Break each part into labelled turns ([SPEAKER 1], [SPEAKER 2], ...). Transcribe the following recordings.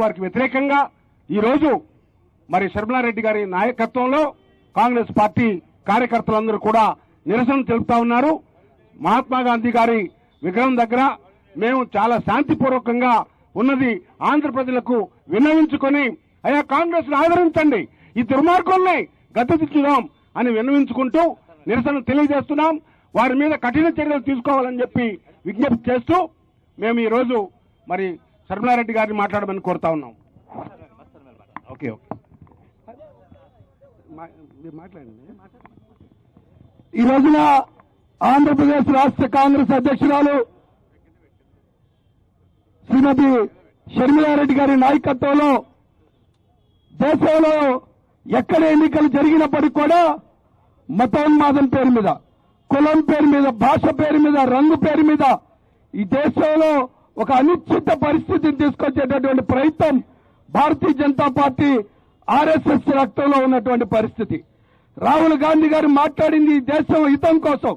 [SPEAKER 1] వారికి వ్యతిరేకంగా ఈరోజు మరి శర్మలారెడ్డి గారి నాయకత్వంలో కాంగ్రెస్ పార్టీ కార్యకర్తలందరూ కూడా నిరసన తెలుపుతా ఉన్నారు. మహాత్మా గాంధీ గారి విగ్రహం దగ్గర మేము చాలా శాంతిపూర్వకంగా ఉన్నది ఆంధ్రప్రజలకు విన్నవించుకొని అయ్యా కాంగ్రెస్ ఆదరించండి. ఈ దుర్మార్గుల్ని గద్దెదించుదాం అని విన్నవించుకుంటూ నిరసన తెలియజేస్తున్నాం. వారి మీద కఠిన చర్యలు తీసుకోవాలని చెప్పి విజ్ఞప్తి చేస్తూ మేము ఈరోజు మరి శర్మిలారెడ్డి గారిని మాట్లాడమని కోరుతా ఉన్నాం. Okay okay. మాట్లాడండి.
[SPEAKER 2] ఈ రోజున ఆంధ్రప్రదేశ్ రాష్ట్ర కాంగ్రెస్ అధ్యక్షురాలు శ్రీమతి షర్మిలారెడ్డి గారి నాయకత్వంలో దేశంలో ఎక్కడ ఎన్నికలు జరిగినప్పటికీ కూడా మతోన్మాదం పేరు మీద కులం పేరు మీద భాష పేరు మీద రంగు పేరు మీద ఈ దేశంలో ఒక అనిశ్చిత పరిస్థితిని తీసుకొచ్చేటటువంటి ప్రయత్నం భారతీయ జనతా పార్టీ ఆర్ఎస్ఎస్ రక్తంలో ఉన్నటువంటి పరిస్థితి. రాహుల్ గాంధీ గారు మాట్లాడింది ఈ దేశం హితం కోసం.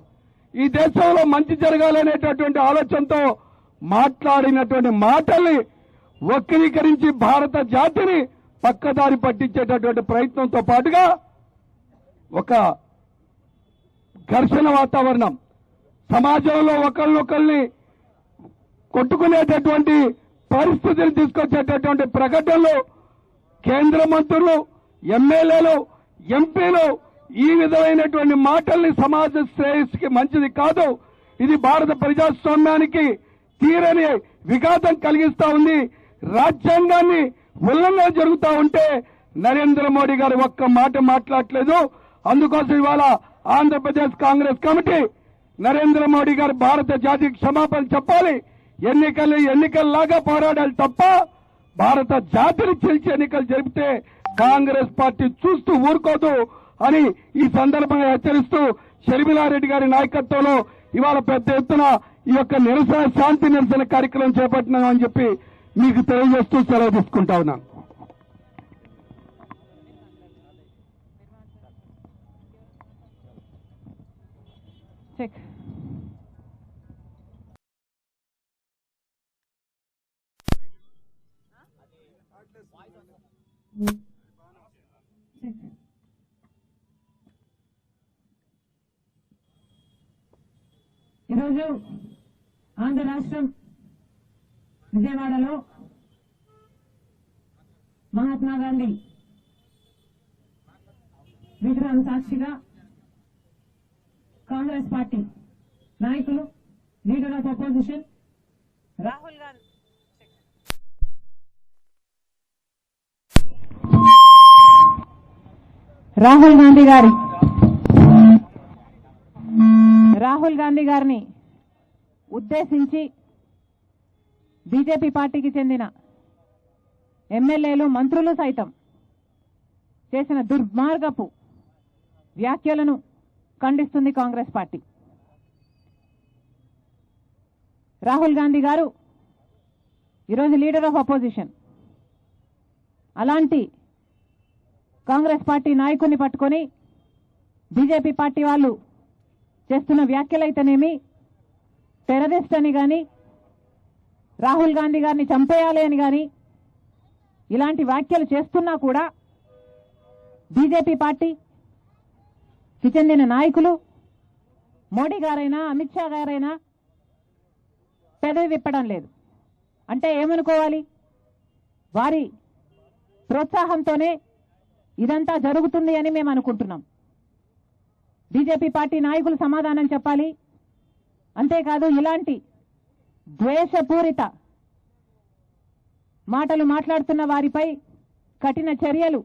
[SPEAKER 2] ఈ దేశంలో మంచి జరగాలనేటటువంటి ఆలోచనతో మాట్లాడినటువంటి మాటల్ని వక్రీకరించి భారత జాతిని పక్కదారి పట్టించేటటువంటి ప్రయత్నంతో పాటుగా ఒక ఘర్షణ వాతావరణం. సమాజంలో ఒకళ్ళొకళ్ళని కొట్టుకునేటటువంటి పరిస్థితులు తీసుకొచ్చేటటువంటి ప్రకటనలు కేంద్ర మంత్రులు ఎమ్మెల్యేలు ఎంపీలు ఈ విధమైనటువంటి మాటల్ని సమాజ శ్రేయస్సుకి మంచిది కాదు. ఇది భారత ప్రజాస్వామ్యానికి తీరని విఘాతం కలిగిస్తా ఉంది. రాజ్యాంగాన్ని ఉల్లంఘన జరుగుతూ ఉంటే నరేంద్ర మోడీ గారు ఒక్క మాట మాట్లాడలేదు. అందుకోసం ఇవాళ ఆంధ్రప్రదేశ్ కాంగ్రెస్ కమిటీ నరేంద్ర మోడీ గారు భారత జాతికి క్షమాపణ చెప్పాలి. ఎన్నికలు ఎన్నికల్లాగా పోరాడాలి తప్ప భారత జాతిని చీల్చి ఎన్నికలు జరిపితే కాంగ్రెస్ పార్టీ చూస్తూ ఊరుకోదు అని ఈ సందర్భంగా హెచ్చరిస్తూ షర్మిలారెడ్డి గారి నాయకత్వంలో ఇవాళ పెద్ద ఎత్తున ఈ యొక్క నిరసన శాంతి నిరసన కార్యక్రమం చేపట్టినామని చెప్పి మీకు తెలియజేస్తూ సెలవు తీసుకుంటా ఉన్నాను
[SPEAKER 3] చెక్ ఈరోజు ఆంధ్ర రాష్ట్రం విజయవాడలో మహాత్మా గాంధీ విగ్రహం సాక్షిగా కాంగ్రెస్ పార్టీ నాయకులు leader of opposition Rahul Gandhi గారి. రాహుల్ గాంధీ గారిని ఉద్దేశించి బీజేపీ పార్టీకి చెందిన ఎమ్మెల్యేలు మంత్రులు సైతం చేసిన దుర్మార్గపు వ్యాఖ్యలను ఖండిస్తుంది కాంగ్రెస్ పార్టీ. రాహుల్ గాంధీ గారు ఈరోజు లీడర్ ఆఫ్ అపోజిషన్. అలాంటి కాంగ్రెస్ పార్టీ నాయకుడిని పట్టుకొని బీజేపీ పార్టీ వాళ్ళు చేస్తున్న వ్యాఖ్యలైతేనేమి టెర్రరిస్ట్ అని కానీ రాహుల్ గాంధీ గారిని చంపేయాలి అని కానీ ఇలాంటి వ్యాఖ్యలు చేస్తున్నా కూడా బీజేపీ పార్టీకి చెందిన నాయకులు మోడీ గారైనా అమిత్ షా గారైనా పెదవి విప్పడం లేదు. అంటే ఏమనుకోవాలి? వారి ప్రోత్సాహంతోనే ఇదంతా జరుగుతుంది అని మేము అనుకుంటున్నాం. బీజేపీ పార్టీ నాయకులు సమాధానం చెప్పాలి. అంతేకాదు ఇలాంటి ద్వేషపూరిత మాటలు మాట్లాడుతున్న వారిపై కఠిన చర్యలు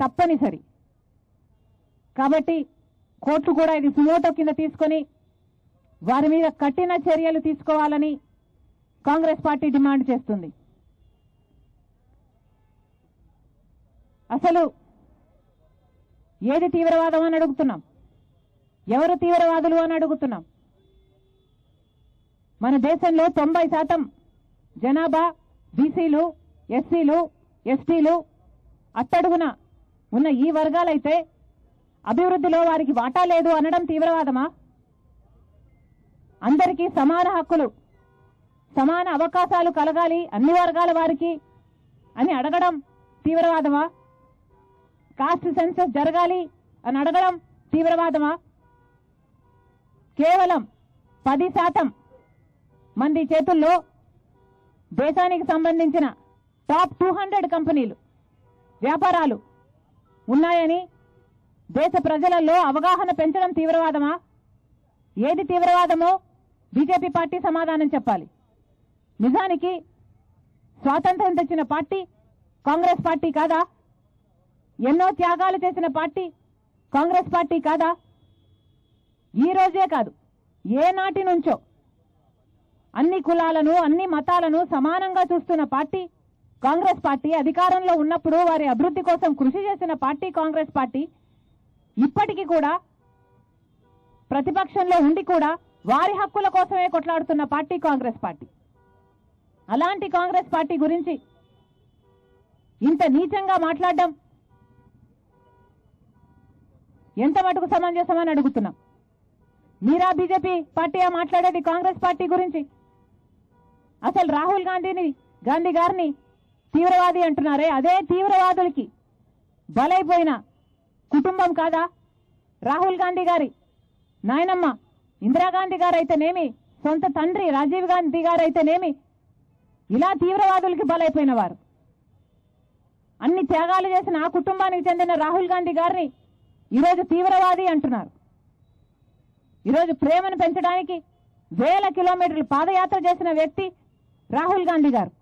[SPEAKER 3] తప్పనిసరి. కాబట్టి కోర్టు కూడా ఇది సుమోటో కింద తీసుకొని వారి మీద కఠిన చర్యలు తీసుకోవాలని కాంగ్రెస్ పార్టీ డిమాండ్ చేస్తుంది. అసలు ఏది తీవ్రవాదం అని అడుగుతున్నాం? ఎవరు తీవ్రవాదులు అని అడుగుతున్నాం? మన దేశంలో తొంభై శాతం జనాభా బీసీలు ఎస్సీలు ఎస్టీలు అట్టడుగున ఉన్న ఈ వర్గాలైతే అభివృద్ధిలో వారికి వాటా లేదు అనడం తీవ్రవాదమా? అందరికీ సమాన హక్కులు సమాన అవకాశాలు కలగాలి అన్ని వర్గాల వారికి అని అడగడం తీవ్రవాదమా? కాస్ట్ సెన్సస్ జరగాలి అని అడగడం తీవ్రవాదమా? కేవలం పది శాతం మంది చేతుల్లో దేశానికి సంబంధించిన టాప్ టూ హండ్రెడ్ కంపెనీలు వ్యాపారాలు ఉన్నాయని దేశ ప్రజలలో అవగాహన పెంచడం తీవ్రవాదమా? ఏది తీవ్రవాదమో బీజేపీ పార్టీ సమాధానం చెప్పాలి. నిజానికి స్వాతంత్రం తెచ్చిన పార్టీ కాంగ్రెస్ పార్టీ కాదా? ఎన్నో త్యాగాలు చేసిన పార్టీ కాంగ్రెస్ పార్టీ కాదా? ఈ రోజే కాదు ఏ నాటి నుంచో. అన్ని కులాలను అన్ని మతాలను సమానంగా చూస్తున్న పార్టీ కాంగ్రెస్ పార్టీ అధికారంలో ఉన్నప్పుడు వారి అభివృద్ధి కోసం కృషి చేసిన పార్టీ కాంగ్రెస్ పార్టీ ఇప్పటికీ కూడా ప్రతిపక్షంలో ఉండి కూడా వారి హక్కుల కోసమే కొట్లాడుతున్న పార్టీ కాంగ్రెస్ పార్టీ. అలాంటి కాంగ్రెస్ పార్టీ గురించి ఇంత నీచంగా మాట్లాడడం ఎంత మటుకు సమంజసమని అడుగుతున్నాం. మీరా బీజేపీ పార్టీ మాట్లాడేది కాంగ్రెస్ పార్టీ గురించి? అసలు రాహుల్ గాంధీని గాంధీ గారిని తీవ్రవాది అంటున్నారే? అదే తీవ్రవాదులకి బలైపోయిన కుటుంబం కాదా? రాహుల్ గాంధీ గారి నాయనమ్మ ఇందిరాగాంధీ గారు అయితేనేమి సొంత తండ్రి రాజీవ్ గాంధీ గారు అయితేనేమి ఇలా తీవ్రవాదులకి బలైపోయిన వారు. అన్ని త్యాగాలు చేసిన ఆ కుటుంబానికి చెందిన రాహుల్ గాంధీ గారిని ఈరోజు తీవ్రవాది అంటున్నారు. ఈరోజు ప్రేమను పెంచడానికి వేల కిలోమీటర్లు పాదయాత్ర చేసిన వ్యక్తి రాహుల్ గాంధీ గారు.